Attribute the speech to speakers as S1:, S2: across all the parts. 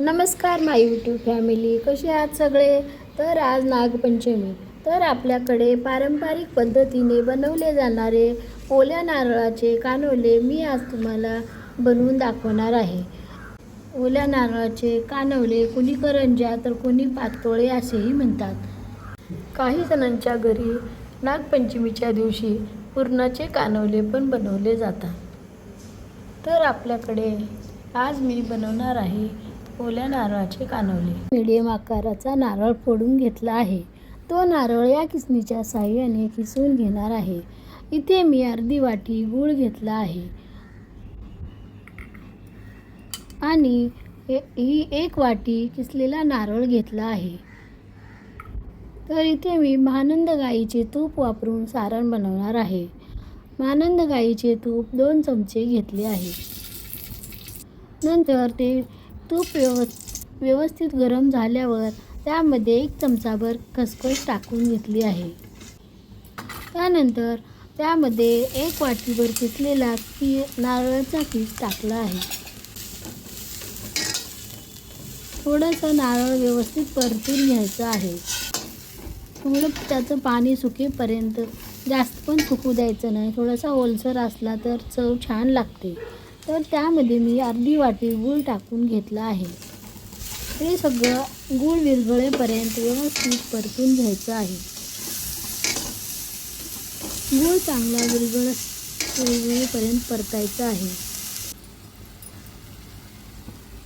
S1: नमस्कार माय YouTube family कसे आहात सगळे? तर आज नागपंचमी. तर आपल्याकडे पारंपरिक पद्धतीने बनवले जाणारे ओल्या नारळाचे कानोले मी आज तुम्हाला बनवून दाखवणार आहे. ओल्या नारळाचे कानवले कुणी करंज्या तर कुणी पातोळे असेही म्हणतात. काही जणांच्या घरी नागपंचमीच्या दिवशी पुरणाचे कानवले पण बनवले जातात. तर आपल्याकडे आज मी बनवणार आहे ओल्या नारळाचे कानवले. मिडियम आकाराचा नारळ फोडून घेतला आहे. तो नारळ या किसणीच्या साह्याने किसून घेणार आहे. इथे मी अर्धी वाटी गूळ घेतला आहे. आणि ही एक वाटी किसलेला नारळ घेतला आहे. तर इथे मी महानंद गाईचे तूप वापरून सारण बनवणार आहे. महानंद गाईचे तूप दोन चमचे घेतले आहे. नंतर ते तूप व्यव व्यवस्थित गरम झाल्यावर त्यामध्ये एक चमचाभर खसखस टाकून घेतली आहे. त्यानंतर त्यामध्ये एक वाटीभर पिसलेला की नारळाचा पीस टाकला आहे. थोडंसं नारळ व्यवस्थित परतून घ्यायचं आहे. थोडं त्याचं पाणी सुकेपर्यंत जास्त पण सुकू द्यायचं नाही. थोडासा ओलसर असला तर चव छान लागते. तर त्यामध्ये मी अर्धी वाटी गूळ टाकून घेतला आहे. हे सगळं गूळ विरघळेपर्यंत व्यवस्थित परतून घ्यायचं आहे. गूळ चांगला विरघळ विरघळेपर्यंत परतायचा आहे.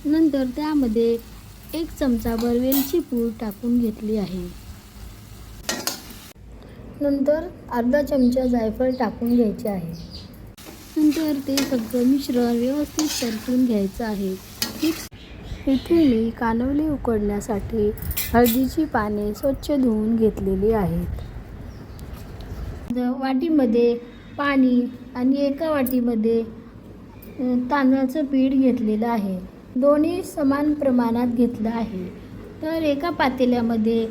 S1: नंतर त्यामध्ये एक चमचाभर वेलची पूड टाकून घेतली आहे. नंतर अर्धा चमचा जायफळ टाकून घ्यायचे आहे. नंतर ते सगळं मिश्रण व्यवस्थित परतून घ्यायचं आहे. इथे मी कानवले उकडण्यासाठी हळदीची पाने स्वच्छ धुवून घेतलेली आहेत. वाटीमध्ये पाणी आणि एका वाटीमध्ये तांदळाचं पीठ घेतलेलं आहे. दोन्ही समान प्रमाणात घेतलं आहे. तर एका पातेल्यामध्ये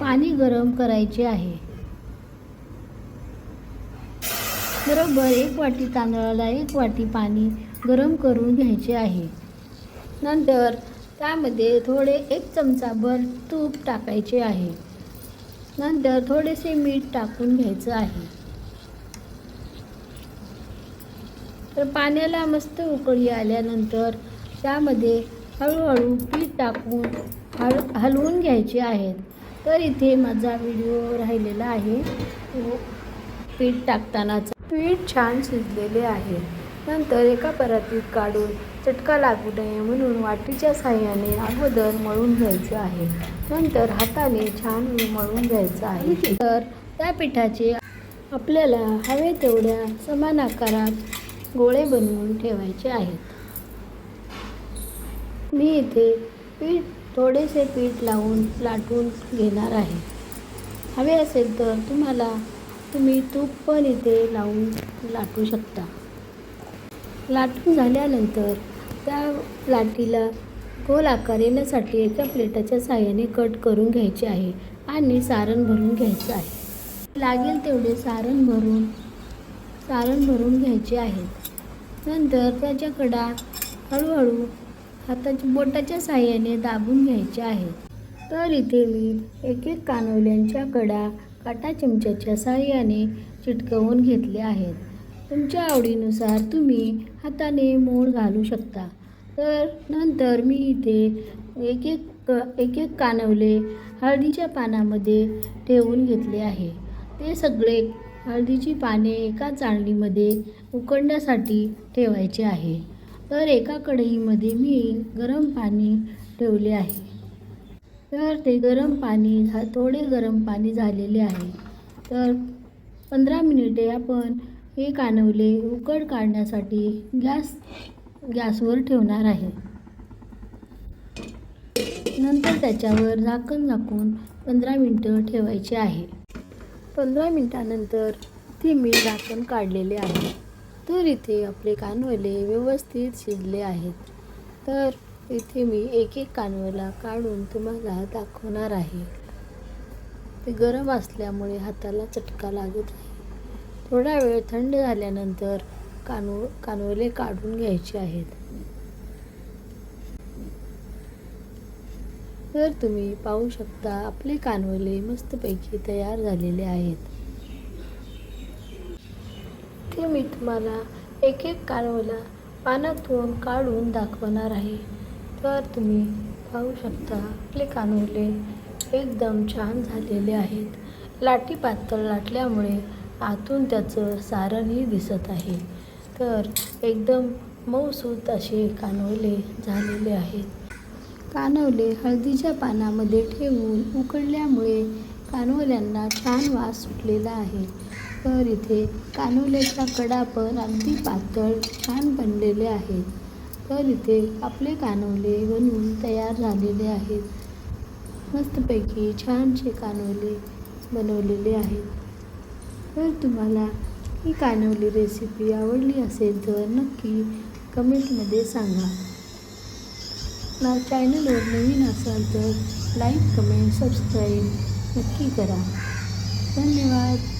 S1: पाणी गरम करायचे आहे. बरोबर एक वाटी तांदळाला एक वाटी पाणी गरम करून घ्यायचे आहे. नंतर त्यामध्ये थोडे एक चमचाभर तूप टाकायचे आहे. नंतर थोडेसे मीठ टाकून घ्यायचं आहे. तर पाण्याला मस्त उकळी आल्यानंतर त्यामध्ये हळूहळू पीठ टाकून हळ हलवून घ्यायचे आहेत तर इथे माझा व्हिडिओ राहिलेला आहे. तो पीठ टाकतानाचा पीठ छान शिजलेले आहे. नंतर एका परातीत काढून चटका लागू नये म्हणून वाटीच्या साह्याने अगोदर मळून घ्यायचं आहे. नंतर हाताने छान मळून घ्यायचं आहे. तर त्या पिठाचे आपल्याला हवे तेवढ्या समान आकारात गोळे बनवून ठेवायचे आहेत. मी इथे पीठ थोडेसे पीठ लावून लाटून घेणार आहे. हवे असेल तर तुम्हाला तुम्ही तूप पण इथे लावून लाटू शकता. लाटून झाल्यानंतर त्या लाटीला गोल आकार येण्यासाठी एका प्लेटाच्या साह्याने कट करून घ्यायचे आहे आणि सारण भरून घ्यायचं आहे. लागेल तेवढे सारण भरून सारण भरून घ्यायचे आहेत नंतर त्याच्या कडा हळूहळू हाताच्या बोटाच्या साह्याने दाबून घ्यायचे आहेत तर इथे मी एक एक कानवल्यांच्या कडा काटा चमच्याच्या साह्याने चिटकवून घेतले आहेत. तुमच्या आवडीनुसार तुम्ही हाताने मोड घालू शकता. तर नंतर मी इथे एक एक क एक एक कानवले हळदीच्या पानामध्ये ठेवून घेतले आहे. ते सगळे हळदीची पाने एका चाळणीमध्ये उकडण्यासाठी ठेवायचे आहे. तर एका कढईमध्ये मी गरम पाणी ठेवले आहे. तर ते गरम पाणी झा थोडे गरम पाणी झालेले आहे. तर पंधरा मिनिटे आपण हे कानवले उकड काढण्यासाठी गॅस गॅसवर ठेवणार आहे. नंतर त्याच्यावर झाकण झाकून पंधरा मिनटं ठेवायचे आहे. पंधरा मिनटानंतर ती मी झाकण काढलेले आहे. तर इथे आपले कानवले व्यवस्थित शिजले आहेत. तर इथे मी एक एक कानवला काढून तुम्हाला दाखवणार आहे. ते गरम असल्यामुळे हाताला चटका लागत आहे. थोडा वेळ थंड झाल्यानंतर कानू कानवले काढून घ्यायचे आहेत. तर तुम्ही पाहू शकता आपले कानवले मस्तपैकी तयार झालेले आहेत. ते मी तुम्हाला एक एक कानवला पानातून काढून दाखवणार आहे. तर तुम्ही पाहू शकता आपले कानवले एकदम छान झालेले आहेत. लाटी पातळ लाटल्यामुळे आतून त्याचं सारणही दिसत आहे. तर एकदम मऊसूत असे कानवले झालेले आहेत. कानवले हळदीच्या पानामध्ये ठेवून उकडल्यामुळे कानवल्यांना छान वास सुटलेला आहे. तर इथे कानवल्याच्या कडा पण अगदी पातळ छान बनलेले आहेत. तर इथे आपले कानवले बनवून तयार झालेले आहेत. मस्तपैकी छानसे कानवले बनवलेले आहेत. तर तुम्हाला ही कानवली रेसिपी आवडली असेल तर नक्की कमेंटमध्ये सांगा. ना चॅनलवर नवीन असाल तर लाईक कमेंट सबस्क्राईब नक्की करा. धन्यवाद.